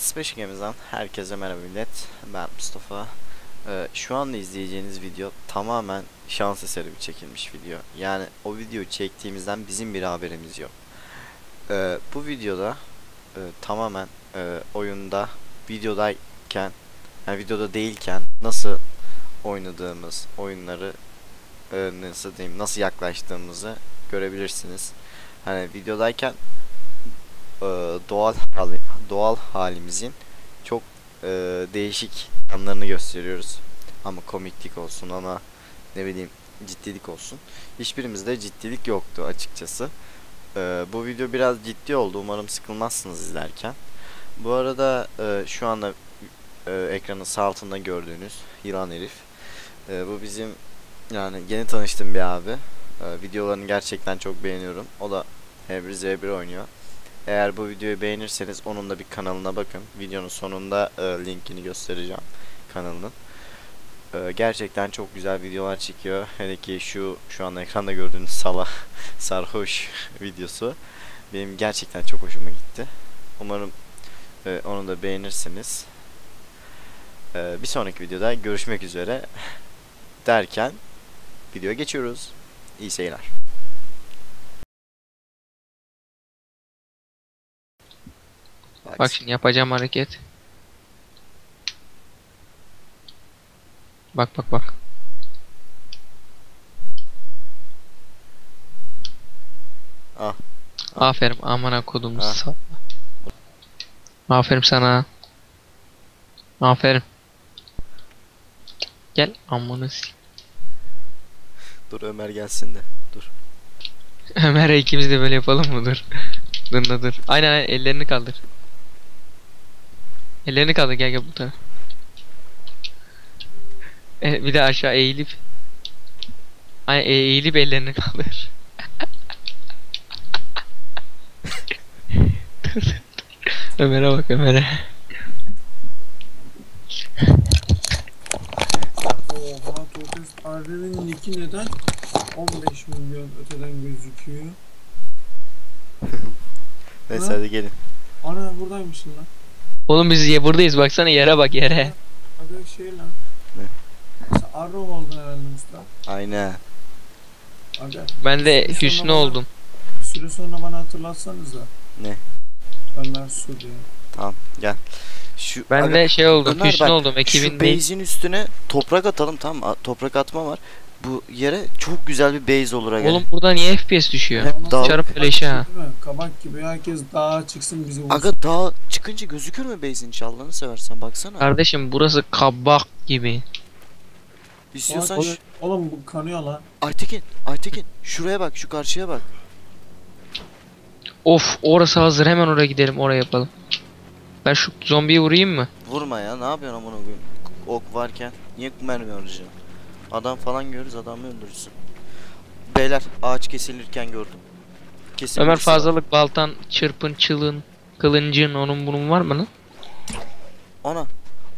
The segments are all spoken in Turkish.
Special Games'den herkese merhaba millet. Ben Mustafa. Ee, şu anda izleyeceğiniz video tamamen şans eseri bir çekilmiş video. Yani o videoyu çektiğimizden bizim bir haberimiz yok. Ee, bu videoda e, tamamen e, oyunda videodayken yani videoda değilken nasıl oynadığımız oyunları e, nasıl diyeyim nasıl yaklaştığımızı görebilirsiniz. Hani videodayken e, doğal hali, doğal halimizin çok e, değişik yanlarını gösteriyoruz. Ama komiklik olsun ama ne bileyim ciddilik olsun. Hiçbirimizde ciddilik yoktu açıkçası. E, bu video biraz ciddi oldu. Umarım sıkılmazsınız izlerken. Bu arada e, şu anda e, ekranın sağ altında gördüğünüz yılan herif. E, bu bizim yani yeni tanıştığım bir abi. E, videolarını gerçekten çok beğeniyorum. O da H1Z1 oynuyor. Eğer bu videoyu beğenirseniz onun da bir kanalına bakın. Videonun sonunda e, linkini göstereceğim kanalının. E, gerçekten çok güzel videolar çekiyor. Hele ki şu şu an ekranda gördüğünüz sala sarhoş videosu benim gerçekten çok hoşuma gitti. Umarım e, onu da beğenirsiniz. E, bir sonraki videoda görüşmek üzere derken videoya geçiyoruz. İyi seyirler. Bak şimdi yapacağım hareket. Bak bak bak. Ah. Aferin amına kodum Ah. Aferin sana. Aferin. Gel amına Dur Ömer gelsin de. Dur. Ömer ikimiz de böyle yapalım mı dur dur dur. Aynen aynen ellerini kaldır. Ellerini kaldır gel gel bu tarafa. E, bir de aşağı eğilip. Aynen e- eğilip ellerini kaldır. Ömer'e bak Ömer'e. Oha Totes Arden'in nicki neden 15 milyon öteden gözüküyor? Neyse Ha? hadi gelin. Ana buradaymışsın lan. Oğlum biz ya buradayız baksana yere bak yere. Aga şey lan. Ne? Sen Arrow oldun herhalde Mustafa. Aynen. Aga Ben de Sonra Hüsnü bana- oldum. süre sonra bana hatırlatsanız da. Ne? Ömer Su diye. Tamam gel. Şu Ben Aga, de şey oldum. Ömer Hüsnü bak, oldum. şu Ekibin değil. base'in üstüne toprak atalım tamam Toprak atma var. Bu yere çok güzel bir base olur aga. Oğlum burada niye FPS düşüyor? Hep dağ- Çarım kabak fleşi ha. Kabak gibi herkes dağa çıksın bizi vursun. Aga daha çıkınca gözükür mü base'in hiç Allah'ını seversen baksana. Kardeşim burası kabak gibi. İstiyorsan Oğlum, şu... oğlum bu kanıyor lan. Aytekin, Aytekin şuraya bak şu karşıya bak. Of orası hazır hemen oraya gidelim oraya yapalım. Ben şu zombiyi vurayım mı? Vurma ya ne yapıyorsun amına koyayım? Ok varken niye mermi harcayacaksın? Adam falan görürüz adamı öldürürsün. Beyler ağaç kesilirken gördüm. Kesin Ömer birisi var. fazlalık baltan, çırpın, çılın, kılıncın onun bunun var mı lan? Ana.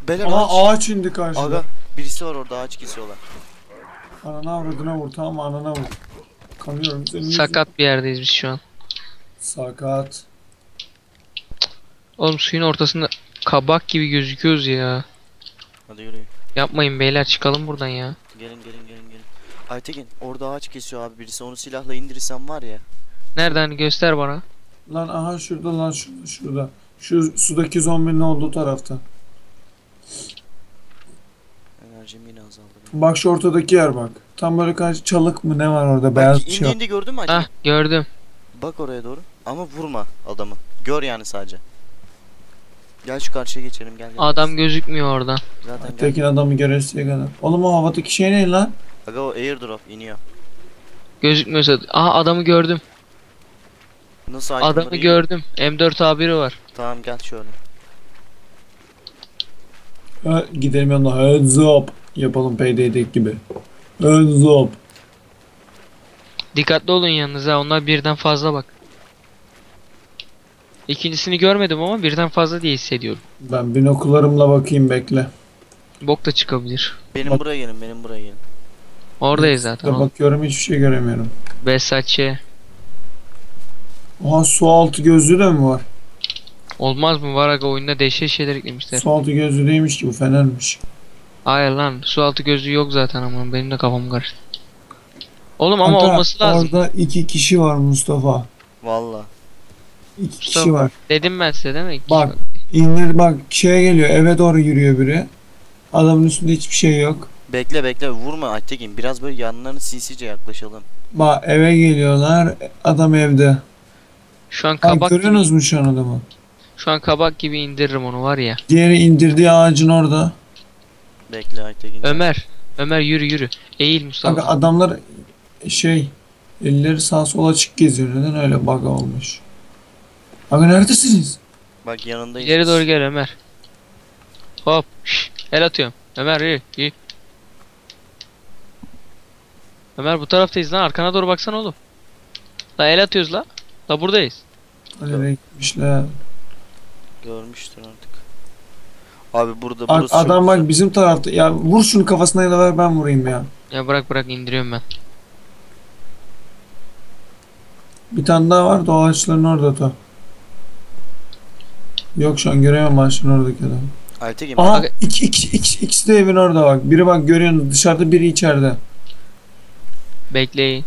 Beyler Aha ağaç. ağaç indi karşıda. Aga birisi var orada ağaç kesiyorlar. Anana avradına vur tamam anana vur. Kanıyorum senin yüzün- Sakat bir yerdeyiz biz şu an. Sakat. Oğlum suyun ortasında kabak gibi gözüküyoruz ya. Hadi yürüyün. Yapmayın beyler çıkalım buradan ya. Gelin gelin gelin gelin. Aytekin orada ağaç kesiyor abi birisi onu silahla indirsem var ya. Nereden göster bana. Lan aha şurada lan şurada şurada. Şu sudaki zombinin olduğu tarafta. Enerjim yine azaldı. benim. Bak şu ortadaki yer bak. Tam böyle karşı çalık mı ne var orada beyaz Bak bir indi şey. indi gördün mü Aytekin? Hah gördüm. Bak oraya doğru. Ama vurma adamı. Gör yani sadece. Gel şu karşıya geçelim gel. gel. Adam gözükmüyor oradan. Zaten gel. Tekin adamı göresiye kadar. Oğlum o havadaki şey ne lan? Aga o airdrop iniyor. Gözükmüyorsa. Aha adamı gördüm. Nasıl Adamı iniyor? gördüm. M4 A1'i var. Tamam gel şöyle. Ha, gidelim yanına heads up. Yapalım Payday'deki gibi. Heads up. Dikkatli olun yalnız ha onlar birden fazla bak. İkincisini görmedim ama birden fazla diye hissediyorum. Ben binokularımla bakayım bekle. Bok da çıkabilir. Benim Bak- buraya gelin benim buraya gelin. Oradayız zaten. Oğlum. bakıyorum hiçbir şey göremiyorum. Versace. Oha su altı gözlüğü de mi var? Olmaz mı var aga oyunda dehşet şeyler eklemişler. Su altı gözlü değilmiş ki bu fenermiş. Hayır lan su altı gözlüğü yok zaten ama benim de kafam karıştı. Oğlum ama Kanka, olması lazım. Orada iki kişi var Mustafa. Valla. İki kişi Mustafa. var. Dedim ben size değil mi? İki Bak. kişi var. İndir bak şeye geliyor eve doğru yürüyor biri. Adamın üstünde hiçbir şey yok. Bekle bekle vurma Aytekin. Biraz böyle yanlarını sinsice yaklaşalım. Bak eve geliyorlar adam evde. Şu an Bak kabak gibi, görüyorsunuz mu şu an adamı? şu an kabak gibi indiririm onu var ya. Diğeri indirdiği ağacın orada. Bekle Aytekin. Ömer. Ömer yürü yürü. Eğil Mustafa. Bak adamlar şey elleri sağa sola açık geziyor. Neden öyle bug olmuş? Abi neredesiniz? Bak yanındayız. İleri biz. doğru gel Ömer. Hop. Şş, el atıyorum. Ömer iyi. iyi. Ömer bu taraftayız lan. Arkana doğru baksana oğlum. La el atıyoruz la. La buradayız. Nereye gitmişler? Görmüştür artık. Abi burada Bak, burası adam bak güzel. bizim tarafta. Ya vur şunu kafasına ya da ver ben vurayım ya. Ya bırak bırak indiriyorum ben. Bir tane daha var da o ağaçların orada da. Yok şu an göremem ağaçların oradaki adam. Aytekin Aha Aga- iki, iki, iki, ikisi de evin orada bak. Biri bak görüyorsunuz dışarıda biri içeride. Bekleyin.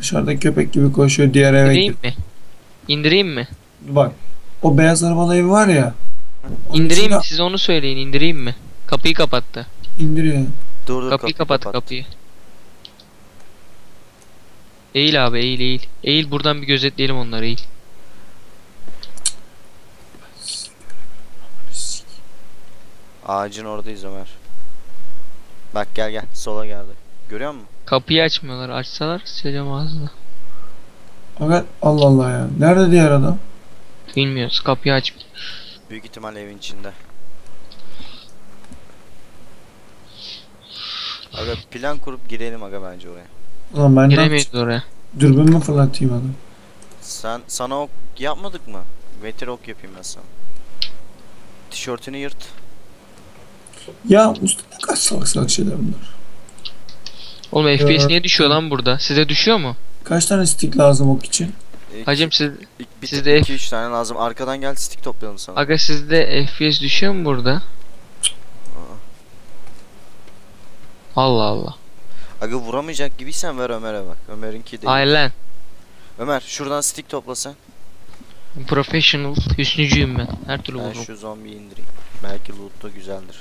Dışarıda köpek gibi koşuyor diğer eve İndireyim mi? İndireyim mi? Bak o beyaz arabalı evi var ya. onun İndireyim mi? içinde Siz onu söyleyin. İndireyim mi? Kapıyı kapattı. indiriyor. dur dur Kapıyı kapat kapıyı. Eğil abi eğil eğil. Eğil buradan bir gözetleyelim onları eğil. Ağacın oradayız Ömer. Bak gel gel sola geldi. Görüyor musun? Kapıyı açmıyorlar. Açsalar sıçacağım ağzına. Fakat Allah Allah ya. Nerede diğer adam? Bilmiyoruz. Kapıyı aç. Büyük ihtimal evin içinde. Aga plan kurup girelim aga bence oraya. Ulan ben Giremeyiz oraya. dürbün mü fırlatayım adam? Sen sana ok yapmadık mı? Veter ok yapayım ben sana. Tişörtünü yırt. Ya Mustafa ne kadar salak salak şeyler bunlar. Oğlum FPS Ya. niye düşüyor lan burada? Size düşüyor mu? Kaç tane stick lazım ok için? İki- Hacım siz bir sizde 2 3 tane lazım. Arkadan gel stick toplayalım sana. aga sizde FPS düşüyor mu burada? Aa. Allah Allah. Aga vuramayacak gibiysen ver Ömer'e bak. Ömer'inki değil. Lan. Ömer şuradan stick topla sen. Professional hüsnücüyüm ben. Her türlü Ben vururum. şu zombiyi indireyim. Belki loot da güzeldir.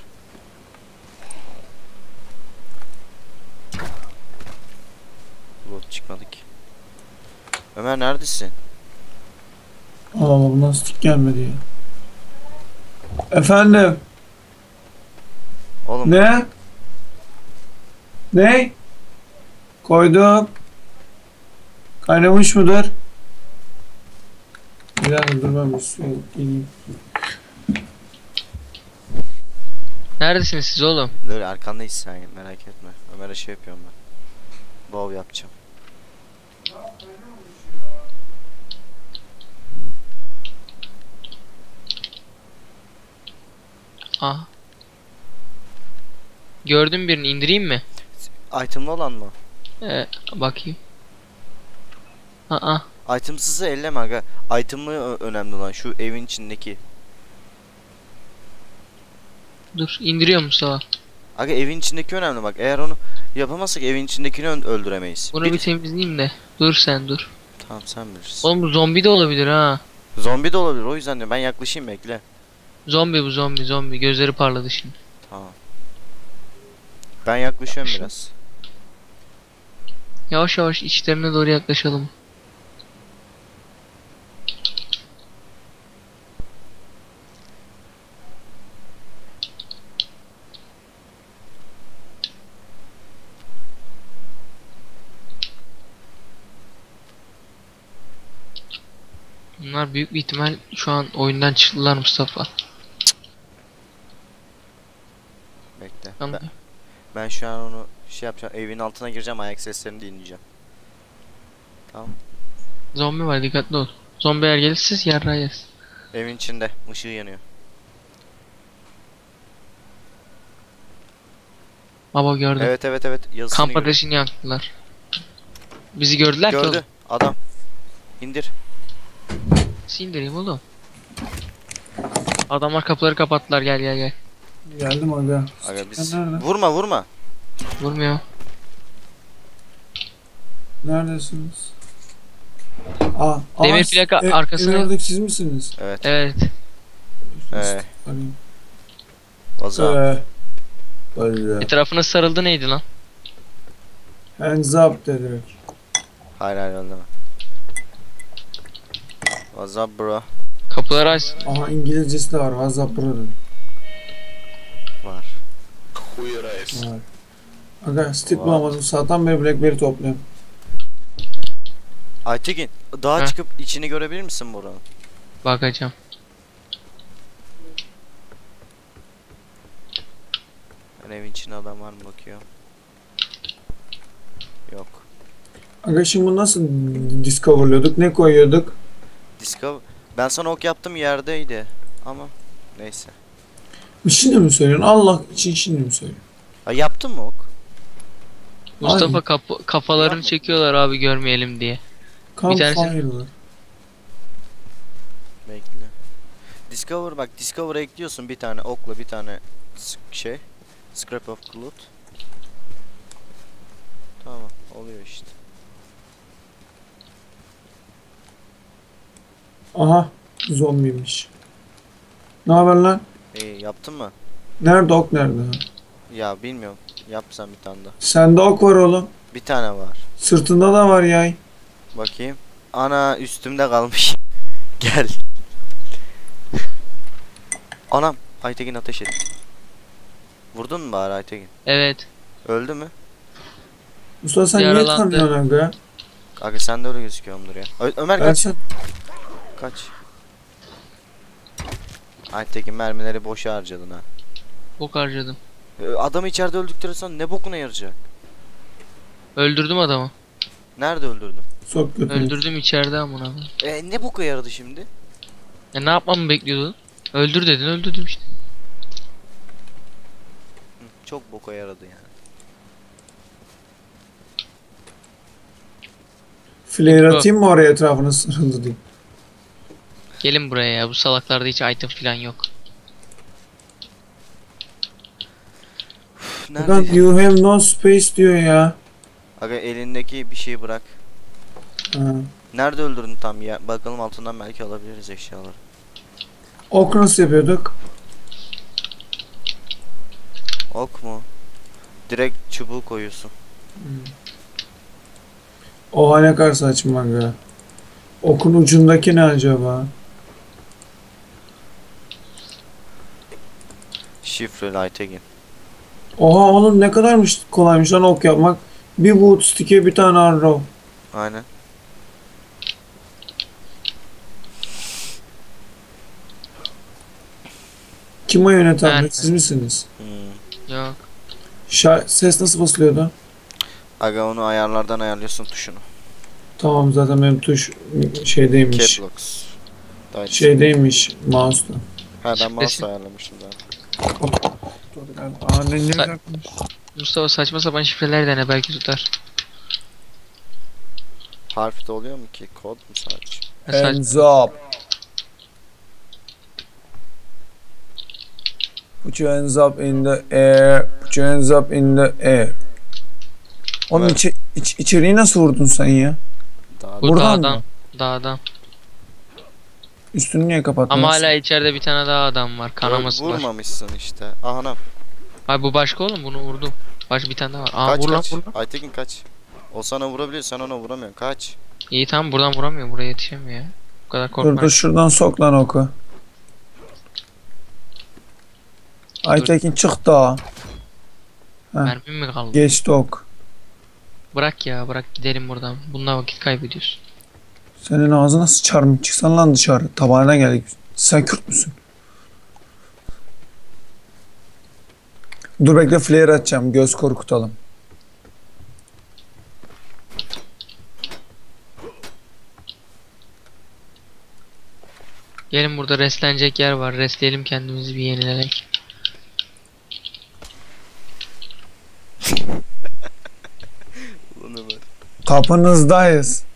Loot çıkmadı ki. Ömer neredesin? Allah bundan stick gelmedi ya. Efendim? Oğlum Ne? Ne? Koydum. Kaynamış mıdır? Bir dakika dur ben bir su geleyim. Neredesiniz siz oğlum? dur arkandayız sen merak etme. Ömer'e şey yapıyorum ben. Bow yapacağım. Aha. Gördüm birini indireyim mi? Itemlı olan mı? Ee, bakayım. Aa, Itemsızı elleme aga. Itemlı önemli olan şu evin içindeki. Dur indiriyor Mustafa. Aga evin içindeki önemli bak. Eğer onu yapamazsak evin içindekini öldüremeyiz. Bunu Bir- bir temizleyeyim de. Dur sen dur. Tamam sen bilirsin. Oğlum bu zombi de olabilir ha. Zombi de olabilir o yüzden diyorum. Ben yaklaşayım bekle. Zombi bu zombi zombi. Gözleri parladı şimdi. Tamam. Ben yaklaşıyorum Yaklaşın. biraz. Yavaş yavaş içlerine doğru yaklaşalım. Bunlar büyük bir ihtimal şu an oyundan çıktılar Mustafa. Bekle. Tamam. Ben, ben şu an onu şey yapacağım. Evin altına gireceğim. Ayak seslerini dinleyeceğim. Tamam. Zombi var dikkatli ol. Zombi eğer gelirse yarrağı yes. Evin içinde. ışığı yanıyor. Baba gördüm. Evet evet evet. Yazısını Kamp ateşini yaktılar. Bizi gördüler ki Gördü. Adam. İndir. Nasıl indireyim oğlum? Adamlar kapıları kapattılar gel gel gel. Geldim aga. Aga biz nerede? vurma vurma. Vurmuyor. Neredesiniz? Aa, Demir plaka e, evin oradaki siz misiniz? Evet. Evet. Ee. Vaza. Ee. Etrafına sarıldı neydi lan? Hands up de direkt. Hayır hayır deme. What's up bro? Kapıları aç. Aha İngilizcesi de var. WhatsApp burada. Var. Var. Aga stick bulamadım. Saatten beri Blackberry topluyorum. Aytekin daha Heh. çıkıp içini görebilir misin buranın? Bakacağım. Ben evin içinde adam var mı bakıyor. Yok. Aga şimdi bunu nasıl discoverlıyorduk? Ne koyuyorduk? Discover. Ben sana ok yaptım yerdeydi. Ama neyse. Şimdi mi söylüyorsun? Allah için şimdi mi söylüyorsun? Ha yaptın mı ok? Mustafa kapı, kafalarını Yapma. çekiyorlar abi görmeyelim diye. tanesi- Campfire'lı. Bekle. Discover bak Discover'a ekliyorsun bir tane okla bir tane şey. Scrap of cloth. Tamam oluyor işte. Aha zombiymiş. Ne haber lan? İyi yaptın mı? Nerede ok nerede? Ya bilmiyorum. Yap sen bir tane daha. Sende ok var oğlum. Bir tane var. Sırtında da var yay. Bakayım. Ana üstümde kalmış. Gel. Anam Aytekin ateş etti. Vurdun mu bari Aytekin? Evet. Öldü mü? Mustafa sen niye Yaralandı. tanıyorsun aga? Aga sen de öyle gözüküyorumdur ya. Ö- Ömer Ben kaç. sen... Kaç. Aytekin mermileri boşa harcadın ha. Bok harcadım. Ee, Adamı içeride öldükten sonra ne bokuna yarayacak? Öldürdüm adamı. Nerede öldürdün? Sok götünü. Öldürdüm içeride amına. E ne boka yaradı şimdi? E ne yapmamı bekliyordun? Öldür dedin öldürdüm işte. Çok boka yaradı yani. Flare atayım mı oraya etrafını sarıldı diye. Gelin buraya ya bu salaklarda hiç item falan yok. Nerede? you have no space diyor ya. Aga elindeki bir şeyi bırak. Ha. Nerede öldürdün tam ya? Bakalım altından belki alabiliriz eşyaları. Ok nasıl yapıyorduk? Ok mu? Direkt çubuğu koyuyorsun. Oha ne kadar saçma. Okun ucundaki ne acaba? Şifreli Aytekin. Oha oğlum ne kadarmış kolaymış lan ok yapmak. Bir wood stick'e bir tane arrow. Aynen. Kim o yöneten? Ben. Siz misiniz? Hmm. Yok. Şa- ses nasıl basılıyordu? Aga onu ayarlardan ayarlıyorsun tuşunu. Tamam zaten benim tuş şeydeymiş. Şeydeymiş mouse'da. Ha ben mouse Şifresi. ayarlamışım zaten. Aa ne ne Sa- Mustafa saçma sapan şifreler dene belki tutar. Harf de oluyor mu ki? Kod mu sadece? Hands up. Put your hands up in the air. Put your hands up in the air. Oğlum Evet. içi, iç, içeriği nasıl vurdun sen ya? Daha bu Buradan dağdan. mı? Dağdan. Üstünü niye kapattın? Ama hala içeride bir tane daha adam var. Kanaması Vur- var. Vurmamışsın işte. Aha Hayır bu başka oğlum bunu vurdum. Baş bir tane daha var. Aa kaç vur lan kaç. vur lan. Aytekin kaç. O sana vurabiliyor sen ona vuramıyorsun. Kaç. İyi tamam buradan vuramıyor. Buraya yetişemiyor ya. Bu kadar Dur korkma. dur şuradan sok lan oku. Aytekin çık da. Mermim mi kaldı? Geçti ok. Bırak ya bırak gidelim buradan. Bununla vakit kaybediyorsun. Senin ağzına sıçarım. Çıksan lan dışarı. Tabağına geldik. Sen Kürt müsün? Dur bekle flare atacağım. Göz korkutalım. Gelin burada restlenecek yer var. Restleyelim kendimizi bir Ömer. Kapınızdayız.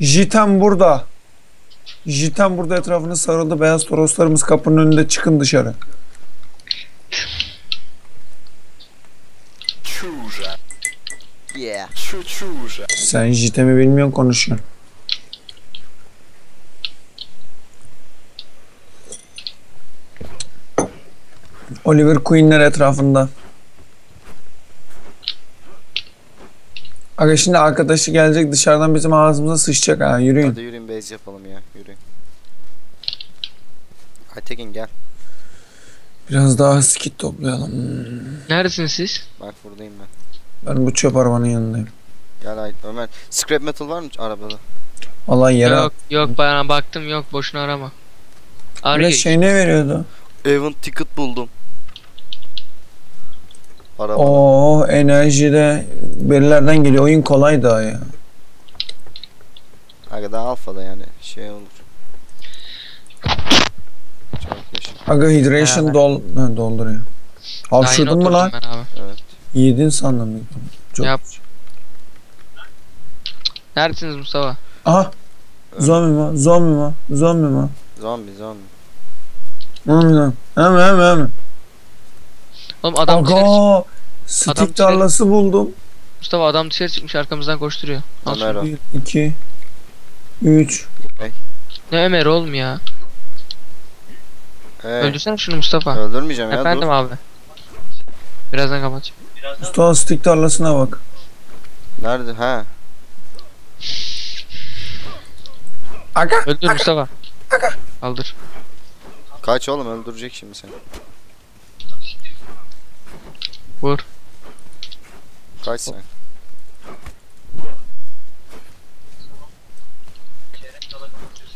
Jiten burada. Jiten burada etrafını sarıldı. Beyaz toroslarımız kapının önünde. Çıkın dışarı. Sen Jiten'i bilmiyorsun konuşuyorsun. Oliver Queen'ler etrafında. Aga şimdi arkadaşı gelecek dışarıdan bizim ağzımıza sıçacak ha yürüyün. Hadi yürüyün base yapalım ya. Yürüyün. Aytekin gel. Biraz daha skit toplayalım. Neredesiniz siz? Bak buradayım ben. Ben bu çöp arabanın yanındayım. Gel Ay Ömer. Scrap metal var mı arabada? Yok Vallahi yere yok bana baktım yok boşuna arama. Bir Arıyor. de şey ne veriyordu? Event ticket buldum. Arabada. Oo enerjide birilerden geliyor. Oyun kolay daha ya. Aga daha alfada yani şey olur. Çok yaşa. Aga hydration Beraber. dol ha, dolduruyor. Hapşırdın mı lan? Evet. Yedin sandım. Çok. Yap. Neredesiniz Mustafa? Aha. Zombi mi? Zombi mi? Zombi mi? Zombi zombi. Zombi lan. Hemen hemen hemen. Oğlum adam Aga. Stick Adam dışarı- tarlası buldum. Mustafa adam dışarı çıkmış arkamızdan koşturuyor. Ömer o. 1, 2, 3. Ne Ömer oğlum ya? Hey, Öldürsene şunu Mustafa. öldürmeyeceğim ya Efendim dur. abi. Birazdan kapatacağım. Mustafa stick tarlasına bak. Nerede? Ha. Aga. Öldür Mustafa. Kaldır. Kaç oğlum öldürecek şimdi seni. Vur. Kaç sen.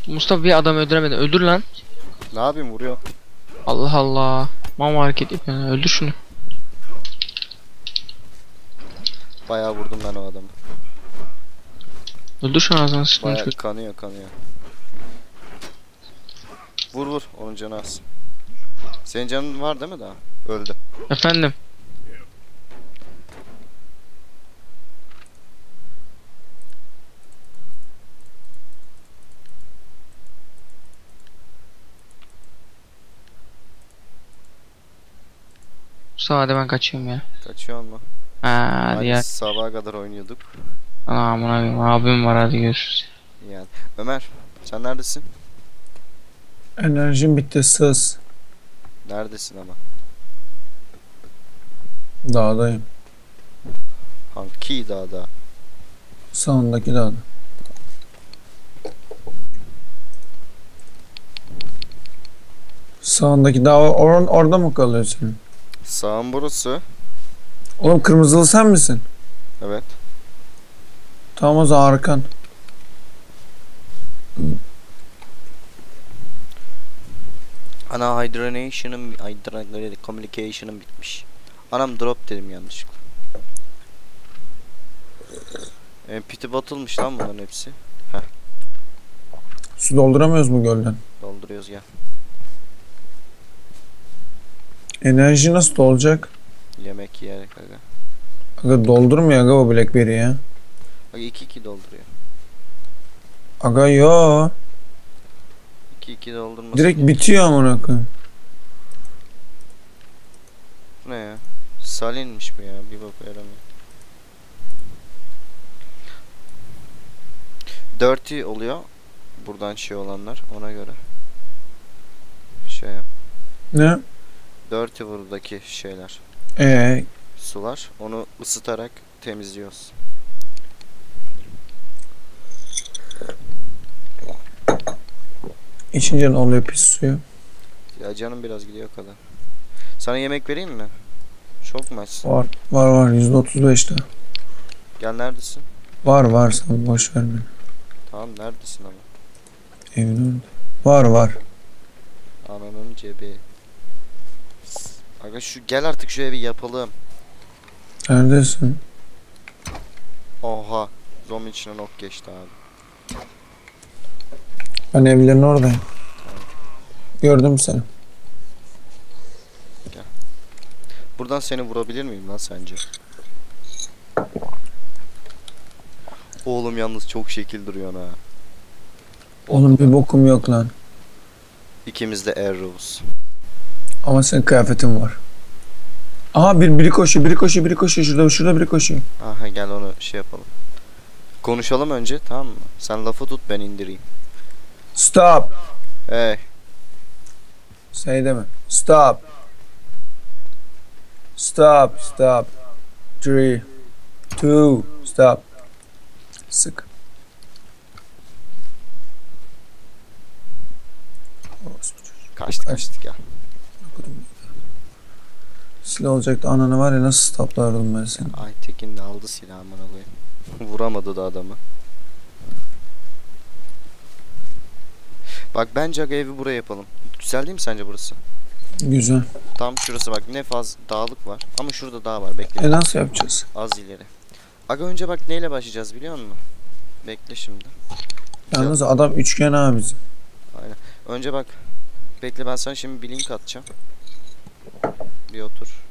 Mustafa bir adam öldüremedi. Öldür lan. Ne yapayım vuruyor. Allah Allah. Mama hareket yapıyor. Öldür şunu. Bayağı vurdum ben o adamı. Öldür şunu ağzına Bayağı çocuk. kanıyor kanıyor. Vur vur onun canı az. Senin canın var değil mi daha? Öldü. Efendim. Hadi ben kaçıyorum ya. Kaçıyor mu? Ha, hadi ya. sabaha kadar oynuyorduk. Aman abim, abim var hadi görüşürüz. Yani. Ömer sen neredesin? Enerjim bitti sız. Neredesin ama? Dağdayım. Hangi dağda? Sağındaki dağda. Sağındaki dağ or orada mı kalıyor Sağın burası. Oğlum kırmızılı sen misin? Evet. Tamam o zaman arkan. Ana hydranation'ım, hydra- communication'ım bitmiş. Anam drop dedim yanlışlıkla. Piti batılmış lan bunların hepsi. Su dolduramıyoruz mu gölden? Dolduruyoruz gel. Enerji nasıl dolacak? Yemek yiyerek aga. Aga doldurmuyor aga o Blackberry ya. Bak 2-2 dolduruyor. Aga yo. 2-2 doldurması. Direkt gerek. bitiyor amına koyayım. Ne ya? Salinmiş bu ya. Bir bak yaramıyor. Dirty oluyor. Buradan şey olanlar ona göre. Şey yap. Ne? Dirty buradaki şeyler. Ee, Sular. Onu ısıtarak temizliyoruz. içince ne oluyor pis suyu? Ya canım biraz gidiyor kadar. Sana yemek vereyim mi? Çok mu açsın? Var. Var var %35'te. Gel neredesin? Var var sen boş ver beni. Tamam neredesin ama? Evin önünde. Var var. Ananın cebi. Aga şu gel artık şu evi yapalım. Neredesin? Oha. Zombi içine nok geçti abi. Ben evlerin oradayım. Gördüm seni. Buradan seni vurabilir miyim lan sence? Oğlum yalnız çok şekil duruyor ha. Oğlum bir bokum yok lan. İkimiz de Arrows. Ama senin kıyafetin var. Aha bir biri koşuyor, biri koşuyor, biri koşuyor. Şurada, şurada biri koşuyor. Aha gel onu şey yapalım. Konuşalım önce tamam mı? Sen lafı tut ben indireyim. Stop. Hey. Say deme. Stop. Stop, stop. Three, two, stop. Sık. Orospu çocuğu. Kaçtık Kaç. kaçtık ya. Silah olacaktı ananı var ya nasıl stoplardım ben seni. Aytekin de aldı silahı amına koyayım. Vuramadı da adamı. Bak bence aga evi buraya yapalım. Güzel değil mi sence burası? Güzel. Tam şurası bak ne faz dağlık var. Ama şurada dağ var bekle. E nasıl yapacağız? Az ileri. Aga önce bak neyle başlayacağız biliyor musun? Bekle şimdi. Yalnız adam üçgen abi bizim. Önce bak. Bekle ben sana şimdi bir link atacağım. Bir otur.